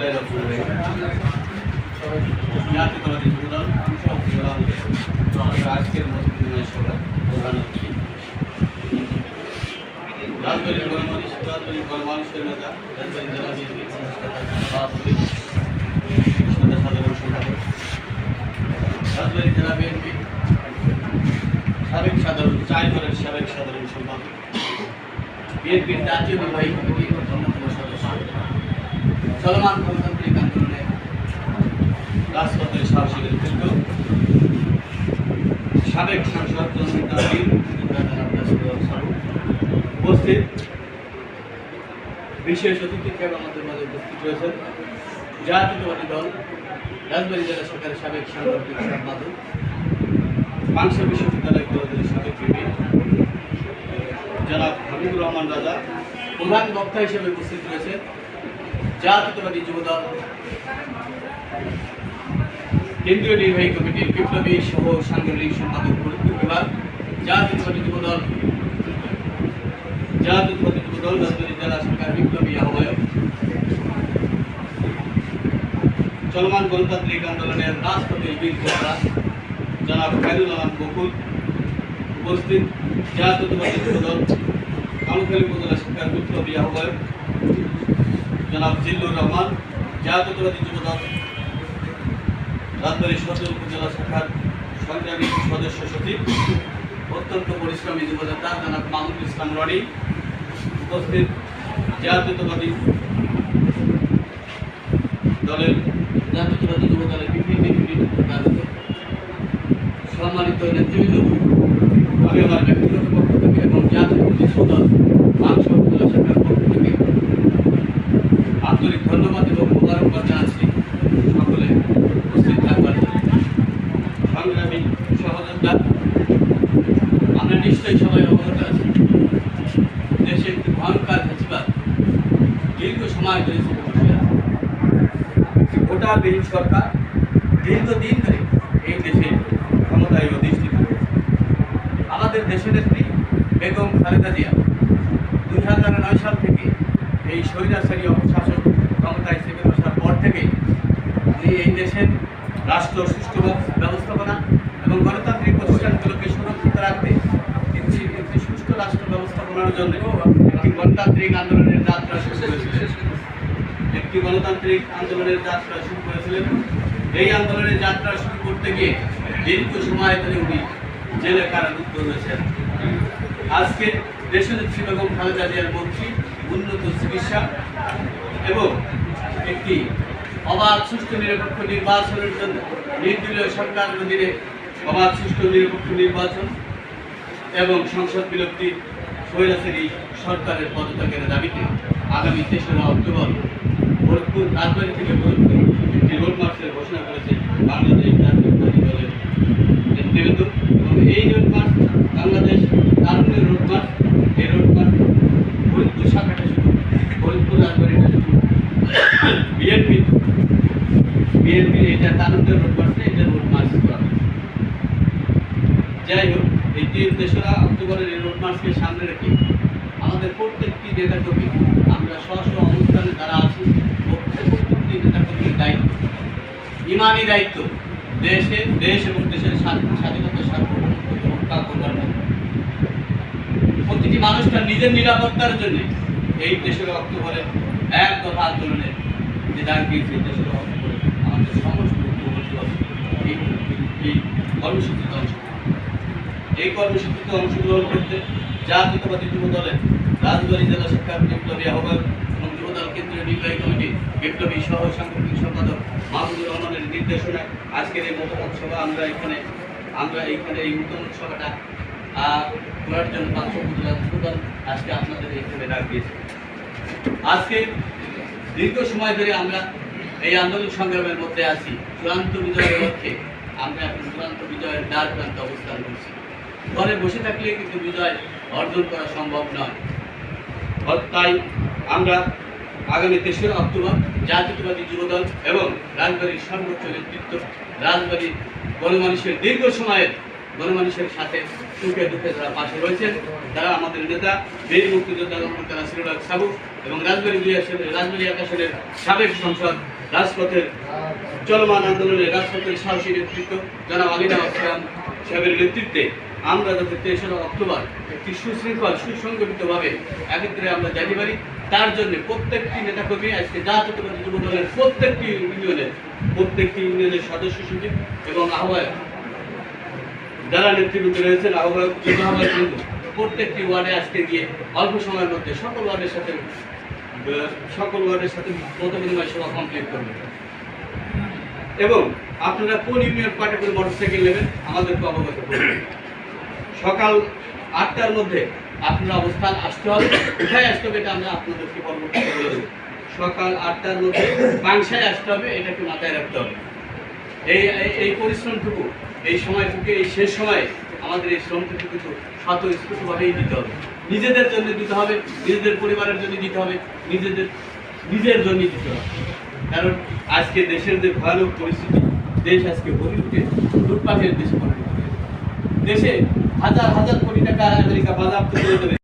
বিসমিল্লাহ রহমান রহিম জাতীয়তাবাদী যুবদল সক্রিয় আজকের মধ্যে সভা প্রধান অতিথি রাজবাড়ির গণমানুষ রাজবাড়ির গণমানুষের নেতা রাজবাড়ি জেলা বিএনপি সাধারণ সম্পাদক রাজবাড়ি জেলা সাবেক সাধারণ সম্পাদক। বিএনপির জাতীয় অন্যতম সদস্য চলমান গণতান্ত্রিক আন্দোলনে রাজপথের সাহসী নেতৃত্ব সাবেক সাংসদ উপস্থিত। বিশেষ অতিথি হিসেবে আমাদের মাঝে উপস্থিত রয়েছেন। জাতীয়তাবাদী দল, রাজবাড়ী জেলা সরকারের সাবেক সাংগঠনিক সম্পাদক বাংশা বিশ্ববিদ্যালয় কলেজের সাবেক বিপি জনাব হাবিবুর রহমান রাজা, প্রধান বক্তা হিসেবে উপস্থিত রয়েছে জাতীয়তাবাদী যুবদল, কেন্দ্রীয় নির্বাহী কমিটির বিপ্লবী সহ সাংগঠনিক সম্পাদক ফরিদপুর বিভাগ জাতীয়তাবাদী যুবদল জাতীয়তাবাদী যুবদল রাজবাড়ী জেলা সরকার, বিপ্লবী আহ্বায়ক। চলমান গণতান্ত্রিক আন্দোলনের রাজপথের বীর যোদ্ধা জনাব খায়রুল আলম বকুল উপস্থিত জাতীয়তাবাদী যুবদল কালুখালী উপজেলা শিক্ষার বিপ্লবী আহ্বায়ক। জনাব জিল্লুর রহমান, জাতীয়তাবাদী যুবদল রাজবাড়ী সদর উপজেলা শাখার সংগ্রামী সদস্য সচিব, অত্যন্ত পরিশ্রমী যুবনেতা জনাব মাহমুদুল ইসলাম রনি, উপস্থিত জাতীয়তাবাদী দলের, জাতীয়তাবাদী যুব দলের বিভিন্ন বিভিন্ন সম্মানিত নেতৃবৃন্দ, আমি আমার ব্যক্তিগত পক্ষ থেকে এবং জাতীয় যুব দল মাংস উপজেলা শাখার পক্ষ থেকে আন্তরিক ধন্যবাদ এবং মোবারকবাদ জানাচ্ছি সকলে উপস্থিত থাকবার জন্য। সংগ্রামী সহযোদ্ধা আমরা নিশ্চয়ই সবাই অবগত আছি দেশে একটি ভয়ঙ্কর ফেসিবাদ দীর্ঘ সময় ধরে আছে একটি ভোটারবিহীন সরকার দীর্ঘদিন ধরে এই দেশে ক্ষমতায় অধিষ্ঠিত। আমাদের দেশের নেত্রী বেগম খালেদা জিয়া দুই হাজার নয় সাল থেকে এই স্বৈরাচারী অপশাসক ক্ষমতায় চেপে বসার পর থেকে উনি এই দেশের রাষ্ট্র, সুষ্ঠু ব্যবস্থাপনা এবং গণতান্ত্রিক প্রতিষ্ঠানগুলোকে সুরক্ষিত রাখতে ব্যবস্থাপনার জন্য একটি গণতান্ত্রিক আন্দোলনের যাত্রা শুরু করেছিলেন। একটি গণতান্ত্রিক আন্দোলনের যাত্রা শুরু করেছিলেন। এই আন্দোলনের যাত্রা শুরু করতে গিয়ে দীর্ঘ সময় ধরে উনি জেলে কারারুদ্ধ হয়েছেন। আজকে দেশনেত্রী বেগম খালেদা জিয়ার মন্ত্রী, উন্নত চিকিৎসা এবং একটি অবাধ, সুষ্ঠু, নিরপেক্ষ নির্বাচনের জন্য নির্দলীয় সরকার অধীনে অবাধ, সুষ্ঠু, নিরপেক্ষ নির্বাচন এবং সংসদ বিলুপ্তি স্বৈরাচারী সরকারের পদত্যাগের দাবিতে আগামী তেসরা অক্টোবর ভরতপুর রাজবাড়ি থেকে ভরতপুর একটি রোড মার্চের ঘোষণা করেছে বাংলাদেশ জাতীয়তাবাদী দলের নেতৃবৃন্দ। এবং এই রোড মার্চ বাংলাদেশ তারুণ্যের রোড মার্চ এই রোড মার্চ ফরিদপুর শাখাটা শুধু ফরিদপুর রাজবাড়িটা শুধু বিএনপি, বিএনপির এটা তারুণ্যের রোড মার্চে এটা রোড মার্চ করা হবে। যাই হোক এই যে তেসরা অক্টোবরের এই রোড মার্চকে সামনে রেখে আমাদের প্রত্যেকটি নেতা কর্মী আমরা স্ব অবস্থানে যারা আছি প্রত্যেক- প্রত্যেকটি নেতা কর্মীর দায়িত্ব। ইমানি দায়িত্ব। দেশে, দেশ এবং দেশের স্বাধীন- স্বাধীনতা সার্বভৌমত্বকে রক্ষা করবার জন্য প্রতিটি মানুষ তার নিজের নিরাপত্তার জন্য এই দেশের অক্টোবরে এক দফা আন্দোলনে যে ডাক দিয়েছে তেসরা অক্টোবরে আমাদের সমস্ত মুখ্যমন্ত্রী এই এই কর্মসূচিতে অংশগ্রহণ এই কর্মসূচিতে অংশগ্রহণ করতে জাতীয়তাবাদী যুব দলের রাজবাড়ী জেলা শিক্ষার বিপ্লবী আহ্বায়ক এবং যুবদল কেন্দ্রীয় নির্বাহী কমিটি বিপ্লবী সহ সাংগঠনিক সম্পাদক মাহমুদুর রহমানের নির্দেশনায় আজকের এই মতামত সভা। আমরা এখানে, আমরা এইখানে এই মতামত সভাটা করার জন্য পাঁচশো যুবদল আজকে আপনাদের এইখানে ডাক দিয়েছে। আজকে দীর্ঘ সময় ধরে আমরা এই আন্দোলন সংগ্রামের মধ্যে আছি। চূড়ান্ত বিজয়ের লক্ষ্যে আমরা এখন চূড়ান্ত বিজয়ের দ্বার প্রান্তে অবস্থান করছি। ঘরে বসে থাকলে কিন্তু বিজয় অর্জন করা সম্ভব নয়। তাই আমরা আগামী তেসরা অক্টোবর জাতীয়তাবাদী যুবদল এবং রাজবাড়ির সর্বোচ্চ নেতৃত্ব, রাজবাড়ির গণমানুষের দীর্ঘ সময়ের গণমানুষের সাথে সুখে দুঃখে তারা পাশে রয়েছেন, তারা আমাদের নেতা, বীর মুক্তিযোদ্ধা তারা শ্রীরাজ সাবু এবং রাজবাড়ী দুই আসনের, রাজবাড়ী এক আসনের সাবেক সংসদ, রাজপথের চলমান আন্দোলনে রাজপথের সাহসী নেতৃত্ব জনাব আলিনা আসলাম সাহেবের নেতৃত্বে। আমরা যাতে তেসরা অক্টোবর একটি সুশৃঙ্খল, সুসংগঠিতভাবে একত্রে আমরা জানি পারি তার জন্য প্রত্যেকটি নেতাকর্মী আজকে জাতীয়তাবাদী যুব দলের প্রত্যেকটি ইউনিয়নের প্রত্যেকটি ইউনিয়নের সদস্য সচিব এবং আহ্বায়ক, যারা নেতৃবৃন্দ রয়েছেন, আহ্বায়ক আহ্বায়ক প্রত্যেকটি ওয়ার্ডে আজকে গিয়ে অল্প সময়ের মধ্যে সকল ওয়ার্ডের সাথে সকল ওয়ার্ডের সাথে মত বিনিময় সভা কমপ্লিট করবেন এবং আপনারা কোন ইউনিয়ন পার্টি করে মোটরসাইকেল নেবেন, আমাদেরকে অবগত করবেন সকাল আটটার মধ্যে আপনার অবস্থান আসতে হবে। কোথায় আসতে হবে এটা আমরা আপনাদেরকে দেবো। সকাল আটটার মধ্যে পাংশায় আসতে হবে, এটাকে মাথায় রাখতে হবে। এই, এই- পরিশ্রমটুকু, এই সময়টুকু, এই শেষ সময়ে আমাদের এই শ্রমটুকু কিন্তু স্বতঃস্ফূর্তভাবেই দিতে হবে। নিজেদের জন্য দিতে হবে, নিজেদের পরিবারের জন্য দিতে হবে, নিজেদের, নিজের জন্য দিতে হবে। কারণ আজকে দেশের যে ভয়ানক পরিস্থিতি, দেশ আজকে উঠে লুটপাটের দেশে পরিণত দেশে হাজার হাজার কোটি টাকা আমেরিকা বাজার করে দেবে